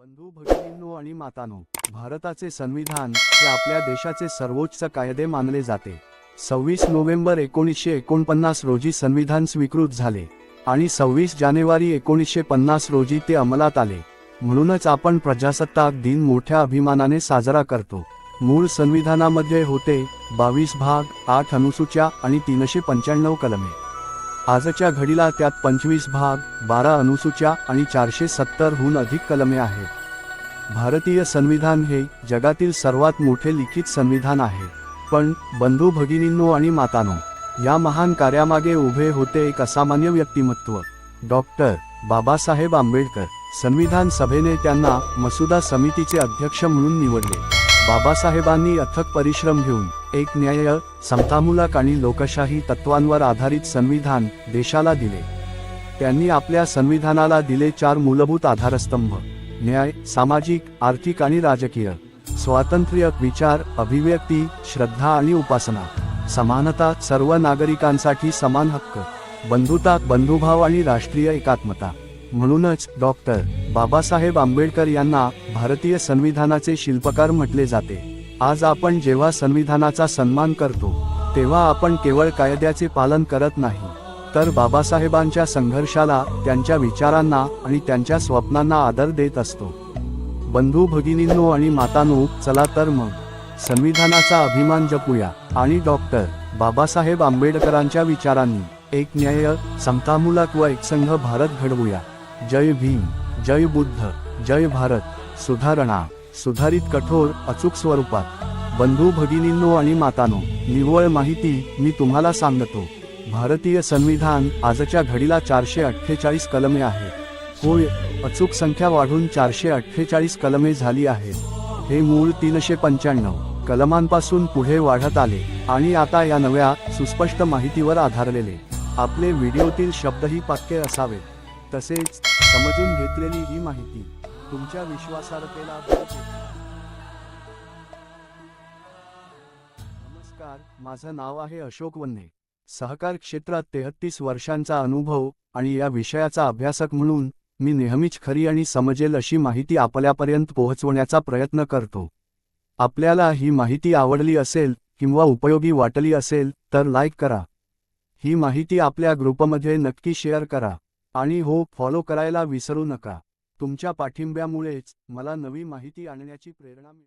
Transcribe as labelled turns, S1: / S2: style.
S1: बंधू भगिनींनो आणि मातानो भारताचे संविधान हे आपल्या देशाचे सर्वोच्च कायदे मानले जाते. सव्वीस नोव्हेंबर एकोणीसशे एकोणपन्नास रोजी संविधान स्वीकृत झाले आणि सव्वीस जानेवारी एकोणीसशे पन्नास रोजी ते अंमलात आले. म्हणूनच आपण प्रजासत्ताक दिन मोठ्या अभिमानाने साजरा करतो. मूळ संविधानामध्ये होते बावीस भाग आठ अनुसूच्या आणि तीनशे पंच्याण्णव कलमे. आजच्या घडीला त्यात पंचवीस भाग बारा अनुसूच्या आणि चारशे सत्तरहून अधिक कलमे आहेत. भारतीय संविधान हे जगातील सर्वात मोठे लिखित संविधान आहे. पण बंधू भगिनींनो आणि मातानो या महान कार्यामागे उभे होते एक असामान्य व्यक्तिमत्व. डॉक्टर बाबासाहेब आंबेडकर संविधान सभेने त्यांना मसुदा समितीचे अध्यक्ष म्हणून निवडले. बाबासाहेबांनी अथक परिश्रम घेऊन एक न्याय समतामूलक आणि लोकशाही तत्वांवर आधारित संविधान देशाला दिले. त्यांनी आपल्या संविधानाला दिले चार मूलभूत आधारस्तंभ न्याय सामाजिक आर्थिक आणि राजकीय स्वातंत्र्य विचार अभिव्यक्ती श्रद्धा आणि उपासना समानता सर्व नागरिकांसाठी समान हक्क बंधुता बंधुभाव आणि राष्ट्रीय एकात्मता. म्हणूनच डॉक्टर बाबासाहेब आंबेडकर यांना भारतीय संविधानाचे शिल्पकार म्हटले जाते. आज आपण जेव्हा संविधानाचा सन्मान करतो तेव्हा आपण केवळ कायद्याचे पालन करत नाही तर बाबासाहेबांच्या संघर्षाला त्यांच्या विचारांना आणि त्यांच्या स्वप्नांना आदर देत असतो. बंधू भगिनींनो आणि मातांनो चला तर मग संविधानाचा अभिमान जपूया. आणि डॉक्टर बाबासाहेब आंबेडकरांच्या विचारांनी एक न्याय समतामूलक व एकसंघ भारत घडवूया. जय भीम. जय बुद्ध जय भारत सुधारणा सुधारित कठोर अचूक स्वरूपात. बंधू भगिनींनो आणि मातानो निव्वळ माहिती मी तुम्हाला सांगतो. भारतीय संविधान आजच्या घडीला चारशे अठ्ठेचाळीस कलमे आहेत होय अचूक संख्या वाढून चारशे अठ्ठेचाळीस कलमे झाली आहेत. हे मूळ तीनशे पंच्याण्णव कलमांपासून पुढे वाढत आले आणि आता या नव्या सुस्पष्ट माहितीवर आधारलेले. आपले व्हिडिओतील शब्दही पाक्के असावेत. तसेच समजून घेतलेली ही माहिती तुमच्या विश्वासार्हतेला नमस्कार माझं नाव आहे अशोक वन्ने सहकार क्षेत्रात तेहत्तीस वर्षांचा अनुभव आणि या विषयाचा अभ्यासक म्हणून मी नेहमीच खरी आणि समजेल अशी माहिती आपल्यापर्यंत पोहोचवण्याचा प्रयत्न करतो. आपल्याला ही माहिती आवडली असेल किंवा उपयोगी वाटली असेल तर लाईक करा. ही माहिती आपल्या ग्रुपमध्ये नक्की शेअर करा. आणि हो फॉलो करायला विसरू नका. तुमच्या पाठिंब्यामुळेच मला नवी माहिती आणण्याची प्रेरणा मिळते.